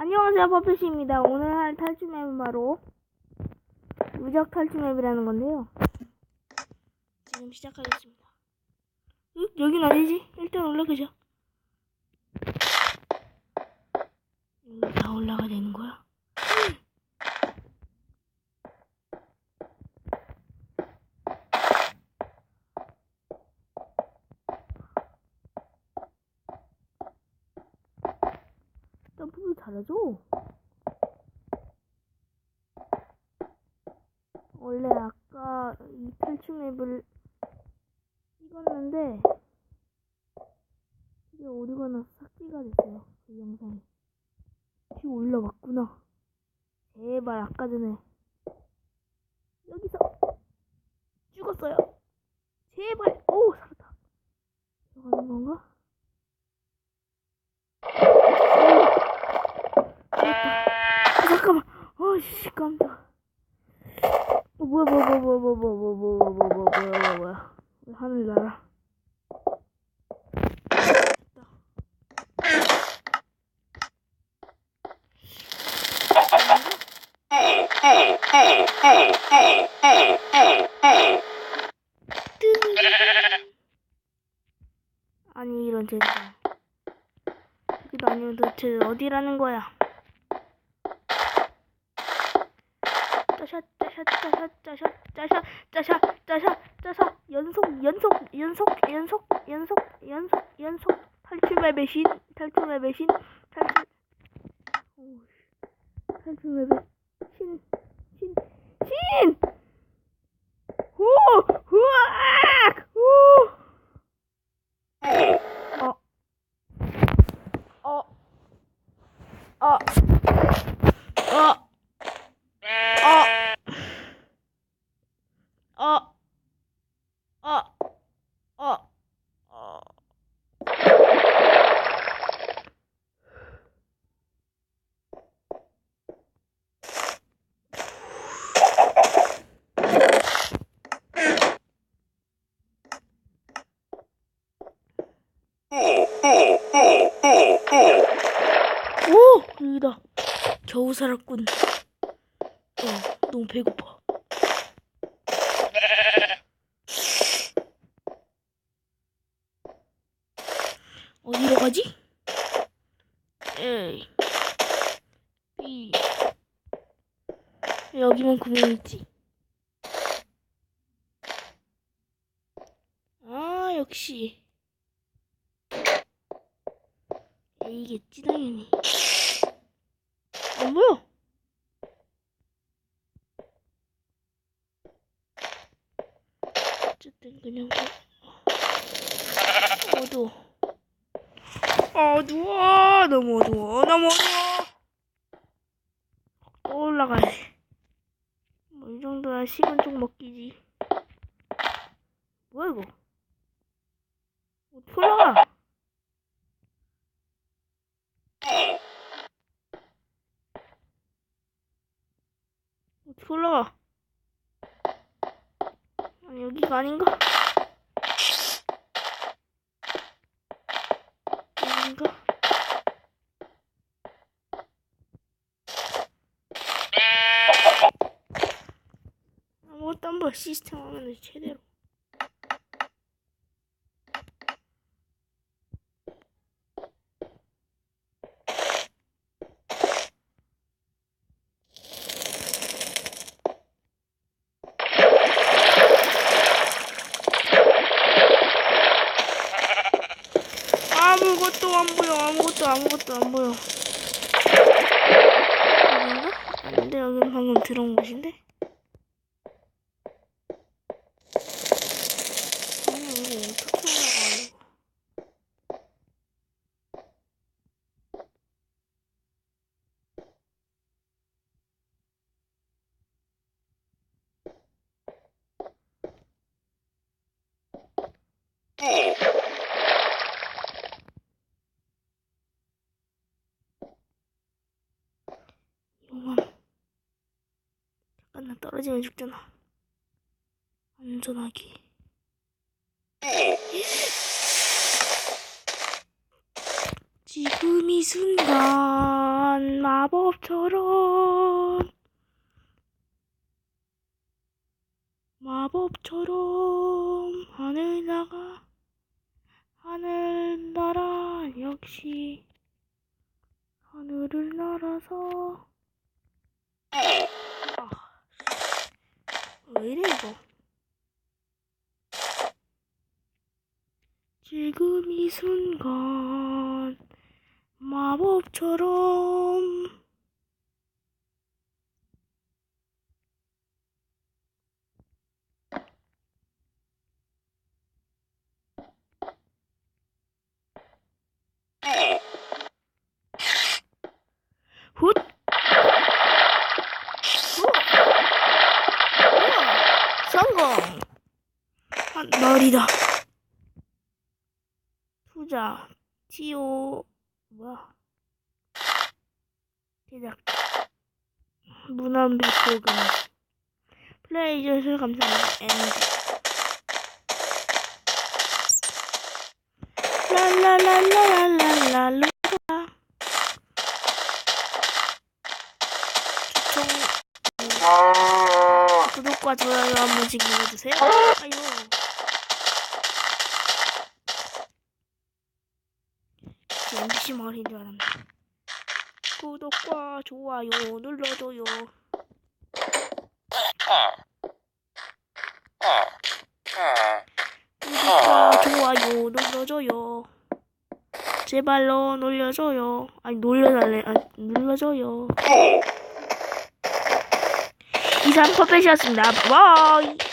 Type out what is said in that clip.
안녕하세요 퍼펫입니다 오늘 할 탈출 맵은 바로 무적 탈출 맵이라는 건데요 지금 시작하겠습니다 응? 여긴 어디지? 일단 올라가자 다 올라가 되는 거야? 잘해줘? 원래 아까 이 탈출 맵을 찍었는데 이게 어디가나 삭제가 됐어요 그 영상이. 뒤 올라왔구나. 제발 아까 전에 여기서 죽었어요. 제발 오 살았다 들어가는 건가? 아, 잠깐만 깜짝 어, 뭐야 뭐야 뭐야 뭐야 뭐야 뭐야 뭐야 뭐야 뭐야 뭐야 뭐야 뭐야 왜 하늘 날아. 아니 이런 제장 여기도 아니면 도대체 어디라는 거야 짜샷 연속 연속 연속 연속 연속 연속 연속 탈출맵 배신 탈출맵 배신 탈출 탈출맵 배신 신 신! 후! 후악! 여기다. 겨우 살았군. 어, 너무 배고파. 어디로 가지? A, B. 여기만 구멍 있지? 아, 역시. A겠지, 당연히. 안 보여? 어쨌든 그냥 뭐- 어두워. 어두워. 너무 어두워. 너무 어두워. 또 올라가야지 뭐 이 정도야. 식은 쪽 먹기지. 뭐야 이거? 어떻게 올라가 어떻게 올라가 아니 여기가 아닌가? 여긴가? 아무것도 안 보여 시스템 화면을 제대로 아무것도 안 보여 아무것도 아무것도 안 보여 여긴가? 아닌데 여긴 방금 들어온 곳인데? 아니 이거 어떻게 올라가 이거 용암 잠깐 나 떨어지면 죽잖아. 안전하게. 지금 이 순간 마법처럼. 마법처럼 하늘 나가. 하늘 날아 역시 하늘을 날아서. 아, 왜 이래 이거? 지금 이 순간 마법처럼 한 머리다. 투자, 티오, 뭐야? 제작, 문안비 보금. 플레이 해주셔서 감사합니다. 엔드. 랄랄랄랄랄랄라. 구독과 좋아요 한 번씩 눌러주세요. 아유. MBC 말인 줄 알았네. 구독과 좋아요 눌러줘요. 구독과 좋아요 눌러줘요. 제발로 놀려줘요. 아니 놀려달래. 아 눌러줘요. 이상 퍼펫이었습니다. 바이바이.